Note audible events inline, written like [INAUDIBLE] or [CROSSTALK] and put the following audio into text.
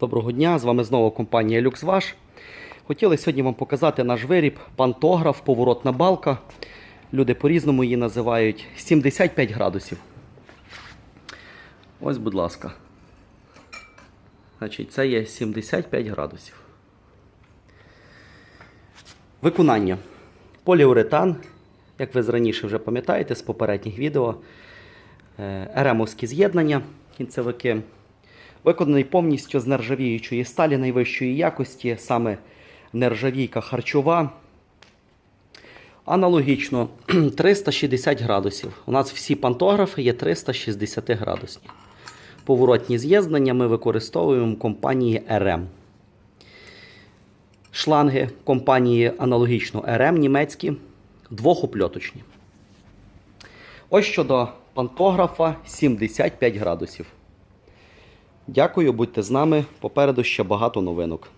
Доброго дня, з вами знову компанія LuxWash. Хотіли сьогодні вам показати наш виріб, пантограф, поворотна балка. Люди по-різному її називають 75 градусів. Ось, будь ласка. Значить, це є 75 градусів. Виконання. Поліуретан, як ви раніше вже пам'ятаєте з попередніх відео, е, еремовські з'єднання, кінцевики. Виконаний повністю з нержавіючої сталі найвищої якості, саме нержавійка харчова. Аналогічно [CLEARS THROAT] 360 градусів. У нас всі пантографи є 360 градусні. Поворотні з'єднання ми використовуємо компанії RM. Шланги компанії аналогічно RM німецькі, двохопльоточні. Ось щодо пантографа 75 градусів. Дякую, будьте з нами. Попереду ще багато новинок.